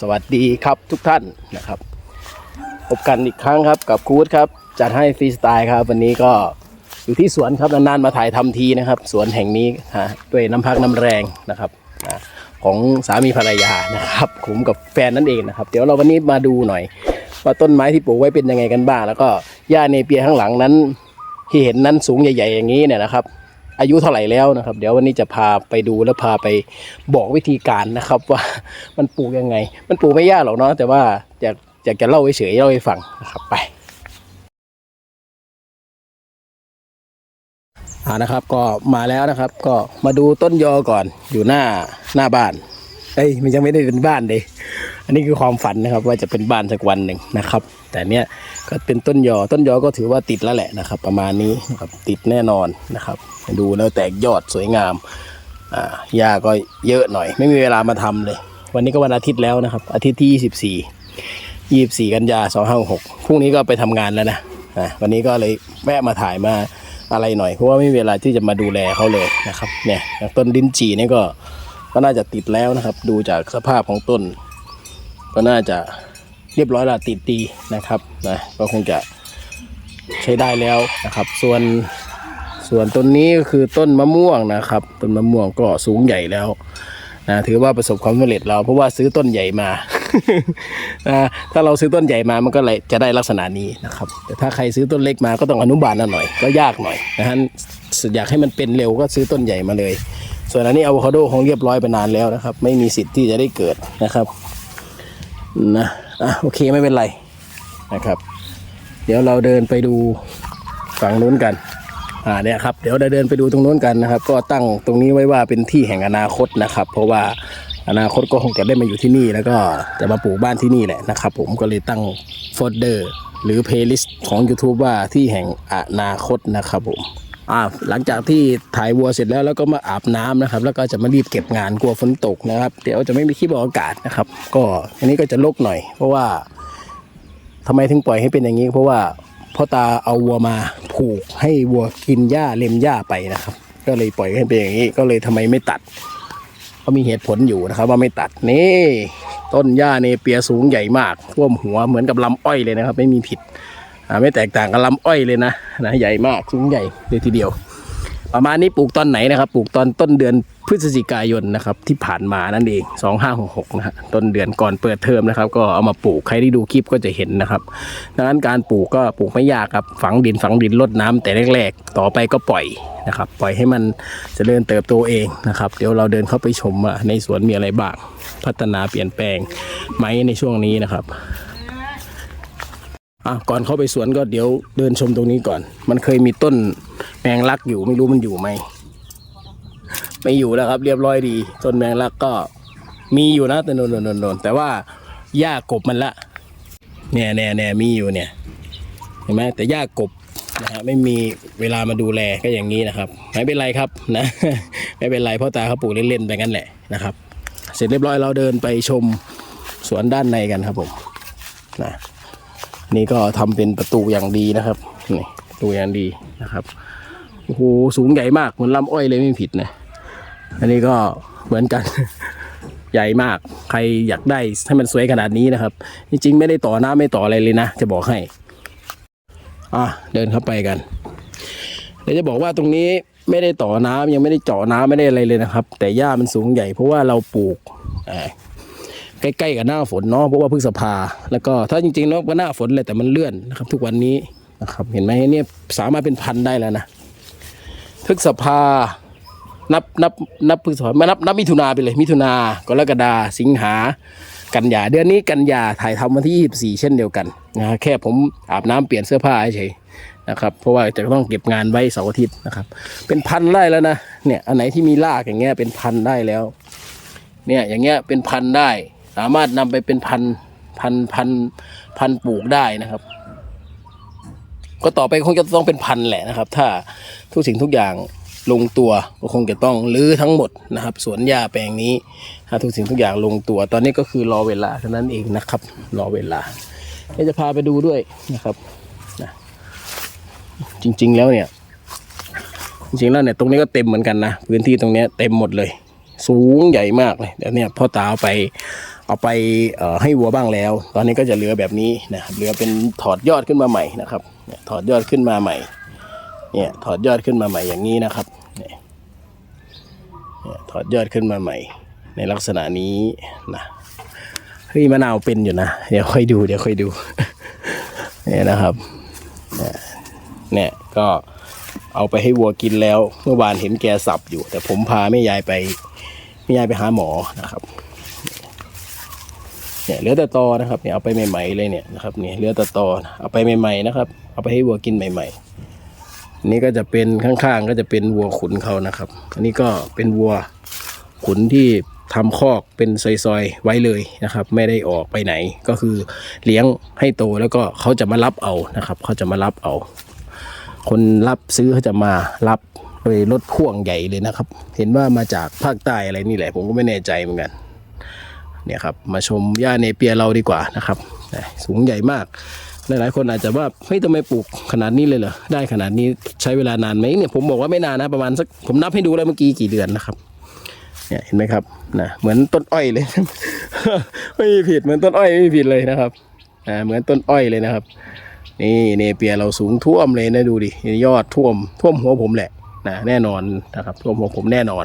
สวัสดีครับทุกท่านนะครับ พบกันอีกครั้งครับกับคูดครับ จัดให้ฟรีสไตล์ครับ วันนี้ก็อยู่ที่สวนครับนานๆมาถ่ายทำทีนะครับ สวนแห่งนี้ฮะด้วยน้ำพักน้ำแรงนะครับของสามีภรรยานะครับผมกับแฟนนั่นเองนะครับ เดี๋ยวเราวันนี้มาดูหน่อย ว่าต้นไม้ที่ปลูกไว้เป็นยังไงกันบ้าง แล้วก็หญ้าเนเปียข้างหลังนั้น ที่เห็นนั้นสูงใหญ่ ๆ อย่างนี้เนี่ยนะครับ อายุเท่าไหร่แล้วนะครับ เดี๋ยววันนี้จะพาไปดูและพาไปบอกวิธีการนะครับ ว่ามันปลูกยังไง มันปลูกไม่ยากหรอกเนาะแต่ว่าอยากอยากจะเล่าเฉยๆเล่าให้ฟังนะครับไปอ่านะครับก็มาแล้วนะครับ ก็มาดูต้นยอก่อนอยู่หน้าหน้าบ้าน เอ้ยมันยังไม่ได้เป็นบ้านเลยอันนี้คือความฝันนะครับ ว่าจะเป็นบ้านสักวันหนึ่งนะครับ แต่เนี้ยก็เป็นต้นยอต้นยอก็ถือว่าติดแล้วแหละนะครับ ประมาณนี้ครับติดแน่นอนนะครับ ดูแล้วแตกยอดสวยงามอ่าหญ้าก็เยอะหน่อย ไม่มีเวลามาทำเลย วันนี้ก็วันอาทิตย์แล้วนะครับ อาทิตย์ที่ 24 24 กันยา256พรุ่งนี้ก็ไปทำงานแล้วนะอ่าวันนี้ก็เลยแวะมาถ่ายมาอะไรหน่อยเพราะว่าไม่มีเวลาที่จะมาดูแลเขาเลยนะครับเนี่ยต้นดินจีนี่ก็ ก็น่าจะติดแล้วนะครับ ดูจากสภาพของต้น ก็น่าจะเรียบร้อยและติดดีนะครับนะก็คงจะใช้ได้แล้วนะครับ ส่วนส่วนต้นนี้ก็คือต้นมะม่วงนะครับ ต้นมะม่วงก็สูงใหญ่แล้วนะถือว่าประสบความสำเร็จเราเพราะว่าซื้อต้นใหญ่มานะถ้าเราซื้อต้นใหญ่มามันก็เลยจะได้ลักษณะนี้นะครับ แต่ถ้าใครซื้อต้นเล็กมาก็ต้องอนุบาลหน่อย ก็ยากหน่อยนะฮะอยากให้มันเป็นเร็วก็ซื้อต้นใหญ่มาเลย ส่วนอันนี้อะโวคาโดคงเรียบร้อยไปนานแล้วนะครับ ไม่มีสิทธิ์ที่จะได้เกิดนะครับนะอะโอเคไม่เป็นไรนะครับ เดี๋ยวเราเดินไปดูฝั่งนู้นกันอ่าเนี่ยครับเดี๋ยวเราเดินไปดูตรงนู้นกันนะครับ ก็ตั้งตรงนี้ไว้ว่าเป็นที่แห่งอนาคตนะครับ เพราะว่าอนาคตก็คงจะได้มาอยู่ที่นี่แล้วก็จะมาปลูกบ้านที่นี่แหละนะครับ ผมก็เลยตั้งโฟลเดอร์หรือเพลย์ลิสต์ของ YouTube ว่าที่แห่งอนาคตนะครับผม อ่าหลังจากที่ถ่ายวัวเสร็จแล้วแล้วก็มาอาบน้ำนะครับ แล้วก็จะมารีบเก็บงานกลัวฝนตกนะครับ เดี๋ยวจะไม่มีคลิปออกอากาศนะครับ ก็อันนี้ก็จะลกหน่อย เพราะว่าทำไมถึงปล่อยให้เป็นอย่างนี้ เพราะว่าพ่อตาเอาวัวมาผูกให้วัวกินหญ้าเล็มหญ้าไปนะครับ ก็เลยปล่อยให้เป็นอย่างนี้ ก็เลยทำไมไม่ตัดก็มีเหตุผลอยู่นะครับ ว่าไม่ตัดนี่ต้นหญ้าเนเปียสูงใหญ่มากท่วมหัวเหมือนกับลำอ้อยเลยนะครับ ไม่มีผิด ไม่แตกต่างกับลำอ้อยเลยนะนะใหญ่มากสูงใหญ่เลยทีเดียว ประมาณนี้ปลูกตอนไหนนะครับ ปลูกตอนต้นเดือนพฤศจิกายนนะครับที่ผ่านมานั่นเอง 2566นะฮะต้นเดือนก่อนเปิดเทอมนะครับ ก็เอามาปลูกใครที่ดูคลิปก็จะเห็นนะครับดังนั้นการปลูกก็ปลูกไม่ยากครับฝังดินฝังดินรดน้ำแต่แรกๆ ต่อไปก็ปล่อยนะครับ ปล่อยให้มันจเจริญเติบโตเองนะครับ เดี๋ยวเราเดินเข้าไปชมว่าในสวนมีอะไรบ้างพัฒนาเปลี่ยนแปลงไหมในช่วงนี้นะครับ อะก่อนเข้าไปสวนก็เดี๋ยวเดินชมตรงนี้ก่อน มันเคยมีต้นแมงลักอยู่ไม่รู้มันอยู่ไหมไม่อยู่แล้วครับ เรียบร้อยดีต้นแมงลักก็มีอยู่นะแต่โนนโนนนแต่ว่าหญ้ากบมันละเนี่ยเนี่ยเนี่ยมีอยู่เนี่ยเห็นไหมแต่หญ้ากบนะฮะไม่มีเวลามาดูแลก็อย่างนี้นะครับ ไม่เป็นไรครับนะไม่เป็นไรเพราะตาเขาปลูกเล่นๆไปงั้นแหละนะครับ เสร็จเรียบร้อยเราเดินไปชมสวนด้านในกันครับผมนะ นี่ก็ทำเป็นประตูอย่างดีนะครับนี่ประตูอย่างดีนะครับโอ้โหสูงใหญ่มากเหมือนลำอ้อยเลยไม่ผิดนะอันนี้ก็เหมือนกัน ใหญ่มากใครอยากได้ให้มันสวยขนาดนี้นะครับ จริงๆ ไม่ได้ต่อหน้าไม่ต่ออะไรเลยนะ จะบอกให้อะเดินเข้าไปกันเดี๋ยวจะบอกว่าตรงนี้ไม่ได้ต่อน้ำยังไม่ได้เจาะน้ำไม่ได้อะไรเลยนะครับ แต่หญ้ามันสูงใหญ่เพราะว่าเราปลูกอ ใกล้ๆกับหน้าฝนเนาะเพราะว่าพฤษภา แล้วก็ถ้าจริงๆเนาะก็หน้าฝนเลยแต่มันเลื่อนนะครับ ทุกวันนี้นะครับเห็นไหมเนี่ยสามารถเป็นพันได้แล้วนะพฤษภานับนับนับพฤษภามานับนับมิถุนาไปเลย มิถุนากรกฎาสิงหา กันยาเดือนนี้กันยาถ่ายทำวันที่ 24 เช่นเดียวกันนะแค่ผมอาบน้ำเปลี่ยนเสื้อผ้าเฉยนะครับเพราะว่าจะต้องเก็บงานไว้เสาร์อาทิตย์นะครับ เป็นพันไร่แล้วนะเนี่ยอันไหนที่มีรากอย่างเงี้ยเป็นพันได้แล้ว เนี่ยอย่างเงี้ยเป็นพันได้ สามารถนำไปเป็นพันพันพันพันปลูกได้นะครับ ก็ต่อไปคงจะต้องเป็นพันแหละนะครับ ถ้าทุกสิ่งทุกอย่างลงตัวก็คงจะต้องรื้อทั้งหมดนะครับสวนหญ้าแปลงนี้ ถ้าทุกสิ่งทุกอย่างลงตัว ตอนนี้ก็คือรอเวลาเท่านั้นเองนะครับ รอเวลาเดี๋ยวจะพาไปดูด้วยนะครับนะจริง ๆ แล้วเนี่ย จริงๆแล้วเนี่ยตรงนี้ก็เต็มเหมือนกันนะพื้นที่ตรงนี้เต็มหมดเลย สูงใหญ่มากเลยเดี๋ยวเนี่ยพ่อตาเอาไป เอาไปให้วัวบ้างแล้ว ตอนนี้ก็จะเหลือแบบนี้นะครับเหลือเป็นถอดยอดขึ้นมาใหม่นะครับถอดยอดขึ้นมาใหม่เนี่ยถอดยอดขึ้นมาใหม่อย่างนี้นะครับเนี่ยถอดยอดขึ้นมาใหม่ ในลักษณะนี้นะเฮ้ยมะนาวเป็นอยู่นะเดี๋ยวค่อยดูเดี๋ยวค่อยดูเนี่ยนะครับเนี่ยเนี่ยก็เอาไปให้วัวกินแล้ว เมื่อวานเห็นแกสับอยู่ แต่ผมพาแม่ยายไปแม่ยายไปหาหมอนะครับ เนี่ยเหลือแต่ตอนะครับเนี่ยเอาไปใหม่ๆเลยเนี่ยนะครับเนี่ยเหลือแต่ตอเอาไปใหม่ๆนะครับ เอาไปให้วัวกินใหม่ๆนนี้ก็จะเป็นข้างๆ ก็จะเป็นวัวขุนเขานะครับ อันนี้ก็เป็นวัวขุนที่ทำคอกเป็นซอยๆไว้เลยนะครับ ไม่ได้ออกไปไหนก็คือเลี้ยงให้โตแล้วก็เขาจะมารับเอานะครับ เขาจะมารับเอา คนรับซื้อเขาจะมารับโดยรถพ่วงใหญ่เลยนะครับ เห็นว่ามาจากภาคใต้อะไรนี่แหละ ผมก็ไม่แน่ใจเหมือนกัน เนี่ยครับมาชมหญ้าเนเปียเราดีกว่านะครับสูงใหญ่มาก หลายๆ คนอาจจะว่าเฮ้ยทำไมปลูกขนาดนี้เลยเหรอได้ขนาดนี้ใช้เวลานานไหมเนี่ยผมบอกว่าไม่นานนะประมาณสักผมนับให้ดูแล้วเมื่อกี้กี่เดือนนะครับเนี่ยเห็นไหมครับนะเหมือนต้นอ้อยเลย ไม่มีผิดเหมือนต้นอ้อยไม่มีผิดเลยนะครับนะเหมือนต้นอ้อยเลยนะครับ นี่เนเปียเราสูงท่วมเลยนะดูดิยอดท่วมท่วมหัวผมแหละนะแน่นอนนะครับท่วมหัวผมแน่นอน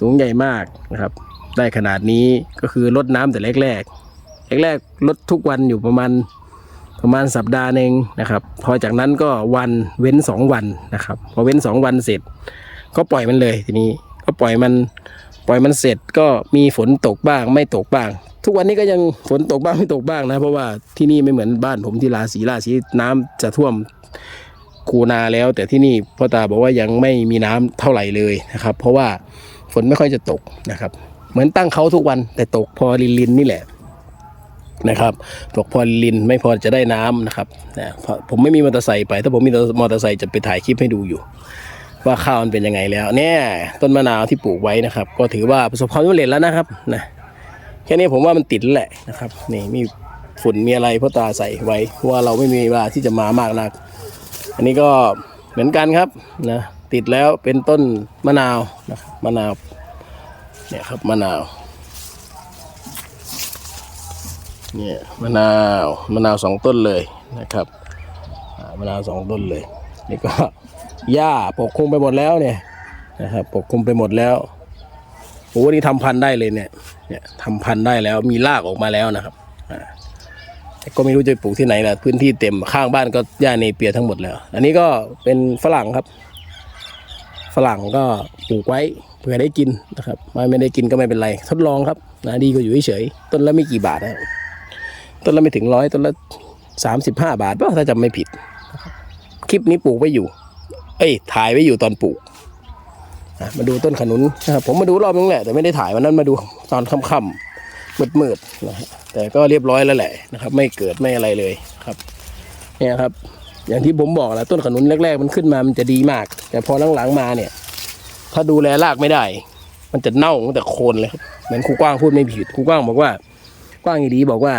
สูงใหญ่มากนะครับ ได้ขนาดนี้ก็คือลดน้ำแต่แรกๆแรกๆลดทุกวันอยู่ประมาณประมาณสัปดาห์หนึ่งนะครับ พอจากนั้นก็วันเว้นสองวันนะครับ พอเว้นสองวันเสร็จ ก็ปล่อยมันเลยทีนี้ก็ปล่อยมันปล่อยมันเสร็จก็มีฝนตกบ้างไม่ตกบ้าง ทุกวันนี้ก็ยังฝนตกบ้างไม่ตกบ้างนะ เพราะว่าที่นี่ไม่เหมือนบ้านผมที่ราศีราศีน้ำจะท่วมคูนาแล้ว แต่ที่นี่พ่อตาบอกว่ายังไม่มีน้ำเท่าไหร่เลยนะครับ เพราะว่าฝนไม่ค่อยจะตกนะครับ เหมือนตั้งเขาทุกวันแต่ตกพอลินลินนี่แหละนะครับตกพอลินไม่พอจะได้น้ำนะครับนะผมไม่มีมอเตอร์ไซค์ไป ถ้าผมมีมอเตอร์ไซค์จะไปถ่ายคลิปให้ดูอยู่ ว่าข้าวมันเป็นยังไงแล้วเนี่ยต้นมะนาวที่ปลูกไว้นะครับ ก็ถือว่าประสบความสำเร็จแล้วนะครับนะแค่นี้ผมว่ามันติดแหละนะครับนี่มีฝุ่นมีอะไรพ่อตาใส่ไว้เพราะว่าเราไม่มีเวลาที่จะมามากนัก อันนี้ก็เหมือนกันครับนะติดแล้วเป็นต้นมะนาวนะมะนาว เนี่ยครับมะนาว เนี่ยมะนาวมะนาวสองต้นเลยนะครับมะนาวสองต้นเลย นี่ก็หญ้าปกคลุมไปหมดแล้วเนี่ยนะครับปกคลุมไปหมดแล้วโอ้นี่ทำพันธุ์ได้เลยเนี่ยเนี่ยทำพันธุ์ได้แล้วมีรากออกมาแล้วนะครับอ่าแต่ก็ไม่รู้จะปลูกที่ไหนละพื้นที่เต็มข้างบ้านก็หญ้าเนเปียทั้งหมดแล้ว อันนี้ก็เป็นฝรั่งครับ ฝรั่งก็ปลูกไว้เผื่อได้กินนะครับไม่ไม่ได้กินก็ไม่เป็นไร ทดลองครับนะดีกว่าอยู่เฉยๆต้นละไม่กี่บาทนะต้นละไม่ถึงร้อยต้นละสามสิบห้าบาทป่ะถ้าจำไม่ผิด คลิปนี้ปลูกไว้อยู่ เอ้ยถ่ายไว้อยู่ตอนปลูกนะมาดูต้นขนุนนะครับผมมาดูรอบนึงแหละแต่ไม่ได้ถ่ายวันนั้นมาดูตอนค่ำๆมืดๆนะแต่ก็เรียบร้อยแล้วแหละนะครับ ไม่เกิดไม่อะไรเลยครับ เนี่ยครับ อย่างที่ผมบอกแหละต้นขนุนแรกๆ มันขึ้นมามันจะดีมาก แต่พอหลังๆมาเนี่ย ถ้าดูแลรากไม่ได้ มันจะเน่าตั้งแต่โคนเลยเหมือนครูกว้างพูดไม่ผิดครูกว้างบอกว่ากว้างอีดีบอกว่า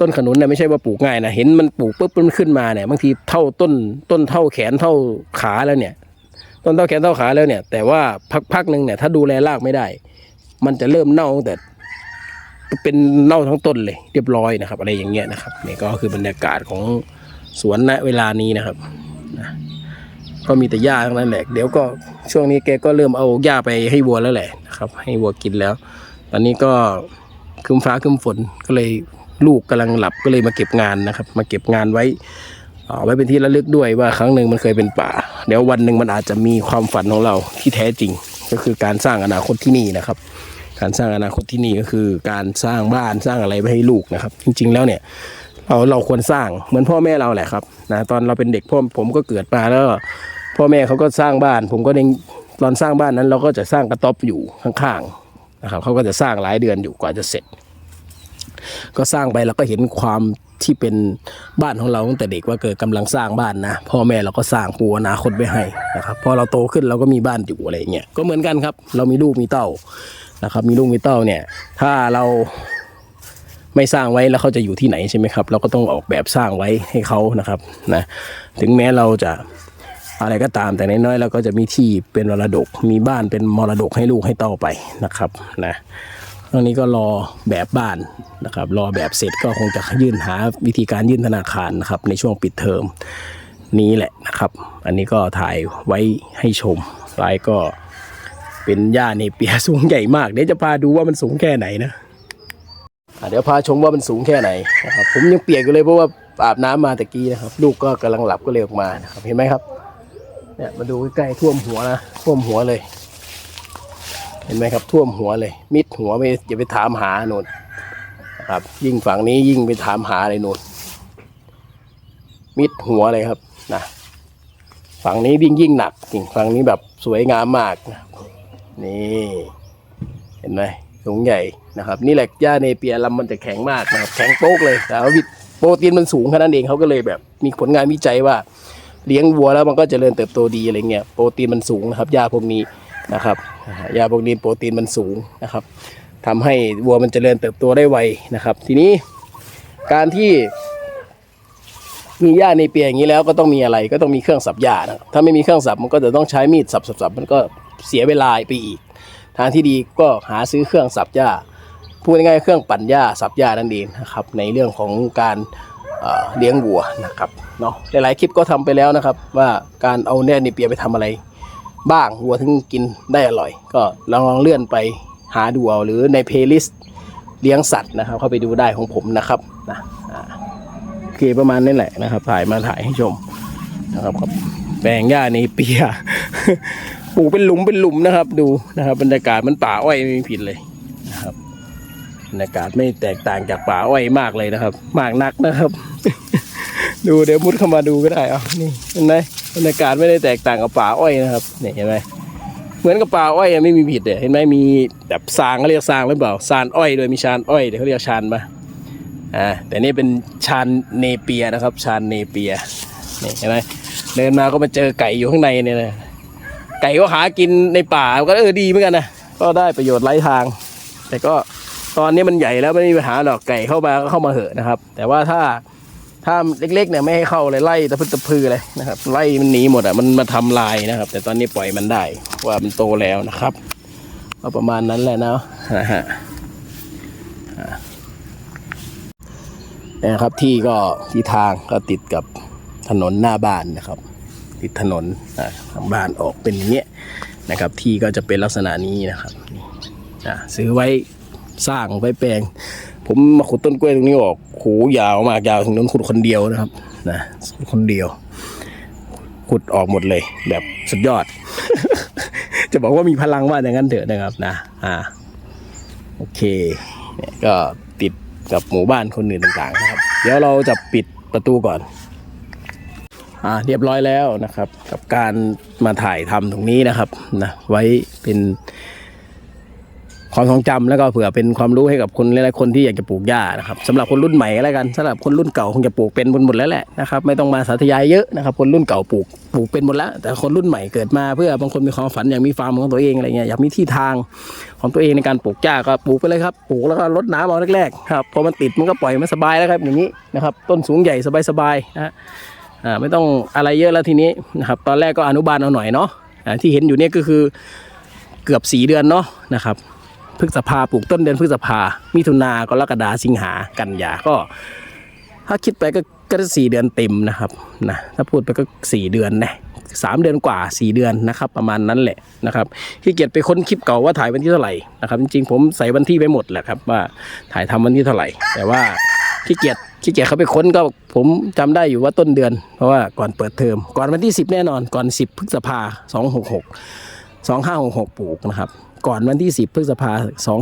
ต้นขนุนเนี่ยไม่ใช่ว่าปลูกง่ายนะเห็นมันปลูกปุ๊บมันขึ้นมาเนี่ยบางทีเท่าต้นต้นเท่าแขนเท่าขาแล้วเนี่ย ต้นเท่าแขนเท่าขาแล้วเนี่ย แต่ว่าพักๆหนึ่งเนี่ย ถ้าดูแลรากไม่ได้ มันจะเริ่มเน่าตั้งแต่เป็นเน่าทั้งต้นเลย เรียบร้อยนะครับ อะไรอย่างเงี้ยนะครับนี่ก็คือบรรยากาศของ สวนณเวลานี้นะครับก็มีแต่หญ้าทั้งนั้นแหละ เดี๋ยวก็ช่วงนี้แกก็เริ่มเอาหญ้าไปให้วัวแล้วแหละนะครับ ให้วัวกินแล้ว ตอนนี้ก็คึมฟ้าคึมฝนก็เลยลูกกำลังหลับก็เลยมาเก็บงานนะครับ มาเก็บงานไว้เอาไว้เป็นที่ระลึกด้วยว่าครั้งหนึ่งมันเคยเป็นป่า เดี๋ยววันหนึ่งมันอาจจะมีความฝันของเราที่แท้จริง ก็คือการสร้างอนาคตที่นี่นะครับ การสร้างอนาคตที่นี่ก็คือการสร้างบ้านสร้างอะไรไว้ให้ลูกนะครับ จริง ๆ แล้วเนี่ย เราเราควรสร้างเหมือนพ่อแม่เราแหละครับนะตอนเราเป็นเด็กพ่อผมก็เกิดมาแล้ว พ่อแม่เขาก็สร้างบ้าน ผมก็ยังตอนสร้างบ้านนั้น เราก็จะสร้างกระต๊อบอยู่ข้างๆนะครับเขาก็จะสร้างหลายเดือนอยู่กว่าจะเสร็จ ก็สร้างไปแล้วก็เห็นความที่เป็นบ้านของเราตั้งแต่เด็กว่าเกิดกำลังสร้างบ้านนะพ่อแม่เราก็สร้างปูอนาคตไว้ให้นะครับพอเราโตขึ้นเราก็มีบ้านอยู่อะไรเงี้ยก็เหมือนกันครับ เรามีลูกมีเต้านะครับ มีลูกมีเต้าเนี่ย ถ้าเรา ไม่สร้างไว้แล้วเขาจะอยู่ที่ไหนใช่ไหมครับ เราก็ต้องออกแบบสร้างไว้ให้เขานะครับนะถึงแม้เราจะอะไรก็ตามแต่น้อยๆเราก็จะมีที่เป็นมรดก มีบ้านเป็นมรดกให้ลูกให้เต้าไปนะครับนะตรงนี้ก็รอแบบบ้านนะครับ รอแบบเสร็จก็คงจะยื่นหาวิธีการยื่นธนาคารนะครับ ในช่วงปิดเทอมนี้แหละนะครับ อันนี้ก็ถ่ายไว้ให้ชมลายก็เป็นหญ้าเนเปียสูงใหญ่มาก เดี๋ยวจะพาดูว่ามันสูงแค่ไหนนะอะ เดี๋ยวพาชมว่ามันสูงแค่ไหนนะครับผมยังเปียกอยู่เลยเพราะว่าอาบน้ำมาตะกี้นะครับ ลูกก็กำลังหลับก็เลยออกมานะครับเห็นไหมครับเนี่ยมาดูใกล้ๆท่วมหัวนะท่วมหัวเลย เห็นไหมครับ ท่วมหัวเลย มิดหัวไปอย่าไปถามหาโน่นครับ ยิ่งฝั่งนี้ยิ่งไปถามหาเลยโน่นมิดหัวเลยครับนะฝั่งนี้ยิ่งยิ่งหนักจริงฝั่งนี้แบบสวยงามมากนะนี่เห็นไหม สูงใหญ่นะครับนี่แหละหญ้าเนเปียลำมันจะแข็งมากนะครับแข็งโป๊กเลยแต่ว่าวิตโปรตีนมันสูงแค่นั้นเองเขาก็เลยแบบ มีผลงานวิจัยว่าเลี้ยงวัวแล้วมันก็จเจริญเติบโตดีอะไรเงี้ยโปรตีนมันสูงนะครับหญ้าพวกนี้นะครับอ่ายาพวกนี้โปรตีนมันสูงนะครับทำให้วัวมันจเจริญเติบโตได้ไวนะครับ ทีนี้การที่มีหญ้าในเปียอย่างนี้แล้วก็ต้องมีอะไรก็ต้องมีเครื่องสับหญ้านะถ้าไม่มีเครื่องสับมันก็จะต้องใช้มีดสับสับสับมันก็เสียเวลาไปอีก ทางที่ดีก็หาซื้อเครื่องสับหญ้าพูดง่ายๆเครื่องปั่นหญ้าสับหญ้านั่นเองนะครับ ในเรื่องของการเลี้ยงวัวนะครับเนาะหลายๆคลิปก็ทำไปแล้วนะครับ ว่าการเอาแน่นิเปียไปทำอะไร บ้างวัวถึงกินได้อร่อย ก็ลองลองเลื่อนไปหาดูเอาหรือในเพลย์ลิสต์เลี้ยงสัตว์นะครับ เข้าไปดูได้ของผมนะครับนะโอเคประมาณนี้แหละนะครับ ถ่ายมาถ่ายให้ชมนะครับครับแปลงหญ้าในเปีย ปลูกเป็นหลุมเป็นหลุมนะครับ ดูนะครับ บรรยากาศมันป่าอ้อยไม่มีผิดเลยนะครับบรรยากาศไม่แตกต่างจากป่าอ้อยมากเลยนะครับ มากนักนะครับ ดูเดี๋ยวมุดเข้ามาดูก็ได้เอานี่เห็นไหมบรรยากาศไม่ได้แตกต่างกับป่าอ้อยนะครับเนี่ยเห็นไหมเหมือนกับป่าอ้อยไม่มีผิดเลยเห็นไหมมีแบบซางเขาเรียกซางหรือเปล่าซานอ้อยโดยมีชานอ้อยเดี๋ยวเขาเรียกชานมาอ่าแต่นี่เป็นชานเนเปียนะครับ ชานเนเปียนี่เห็นไหมเดินมาก็มาเจอไก่อยู่ข้างในเนี่ยนะ ไก่ก็หากินในป่าก็เออดีเหมือนกันนะก็ได้ประโยชน์ไร้ทาง แต่ก็ตอนนี้มันใหญ่แล้วไม่มีปัญหาหรอกไก่เข้ามาก็เข้ามาเหอะนะครับ แต่ว่าถ้าถ้าเล็กๆเนี่ยไม่ให้เข้าเลยไล่ตะพึดตะพือเลยนะครับไล่มันหนีหมดอะมันมาทำลายนะครับ แต่ตอนนี้ปล่อยมันได้ว่ามันโตแล้วนะครับก็ประมาณนั้นแหละนะฮะนะครับที่ก็ที่ทางก็ติดกับถนนหน้าบ้านนะครับ ติดถนนทางบ้านออกเป็นอย่างเงี้ยนะครับ ที่ก็จะเป็นลักษณะนี้นะครับซื้อไว้สร้างไว้แปลง ผมมาขุดต้นกล้วยตรงนี้ออกโหยาวมากยาวถึงนั้นขุดคนเดียวนะครับนะคนเดียว ขุดออกหมดเลย แบบสุดยอด จะบอกว่ามีพลังว่าอย่างนั้นเถอะนะครับนะ อ่า โอเคเนี่ยก็ติดกับหมู่บ้านคนอื่นต่างๆนะครับ เดี๋ยวเราจะปิดประตูก่อน อ่าเรียบร้อยแล้วนะครับ กับการมาถ่ายทำตรงนี้นะครับนะไว้เป็นความทรงจำแล้วก็เผื่อเป็นความรู้ให้กับคนหลายๆคนที่อยากจะปลูกหญ้านะครับสำหรับคนรุ่นใหม่ก็แล้วกันสำหรับคนรุ่นเก่าคงจะปลูกเป็นหมดแล้วแหละนะครับไม่ต้องมาสาธยายเยอะนะครับ คนรุ่นเก่าปลูกปลูกเป็นหมดแล้ว แต่คนรุ่นใหม่เกิดมาเพื่อบางคนมีความฝันอยากมีฟาร์มของตัวเองอะไรเงี้ยอยากมีที่ทางของตัวเองในการปลูกหญ้าก็ปลูกไปเลยครับปลูกแล้วก็รดน้ำเอาแรกๆครับพอมันติดมันก็ปล่อยมันสบายแล้วครับอย่างนี้นะครับต้นสูงใหญ่สบายๆนะฮะ ไม่ต้องอะไรเยอะแล้วทีนี้นะครับตอนแรกก็อนุบาลเอาหน่อยเนาะที่เห็นอยู่เนี่ยก็คือเกือบสี่เดือนเนาะนะครับพฤษภาปลูกต้นเดือนพฤษภา มิถุนากรกฎาสิงหากันยาก็ ถ้าคิดไปก็ก็สี่เดือนเต็มนะครับนะถ้าพูดไปก็สี่เดือนนะสามเดือนกว่าสี่เดือนนะครับ ประมาณนั้นแหละนะครับขี้เกียจไปค้นคลิปเก่าว่าถ่ายวันที่เท่าไหร่นะครับ จริงๆผมใส่วันที่ไปหมดแหละครับว่าถ่ายทำวันที่เท่าไหร่ แต่ว่าขี้เกียจ ขี้เกียจเขาไปค้นก็ผมจำได้อยู่ว่าต้นเดือน เพราะว่าก่อนเปิดเทอม ก่อนวันที่ 10 แน่นอน ก่อน 10พฤษภา266 2566ปลูกนะครับ ก่อนวันที่ 10พฤษภา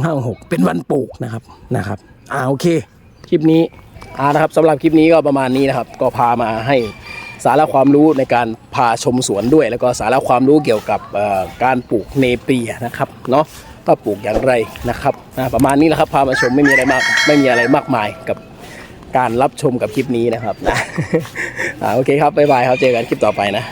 2566 เป็นวันปลูกนะครับนะครับอ่าโอเค คลิปนี้อ่านะครับสำหรับคลิปนี้ก็ประมาณนี้นะครับ ก็พามาให้สาระความรู้ในการพาชมสวนด้วย แล้วก็สาระความรู้เกี่ยวกับการปลูกเนเปียนะครับเนาะก็ปลูกอย่างไรนะครับประมาณนี้แหละครับพามาชมไม่มีอะไรมากไม่มีอะไรมากมายกับ การรับชมกับคลิปนี้นะครับนะโอเคครับบ๊ายบายครับเจอกันคลิปต่อไปนะ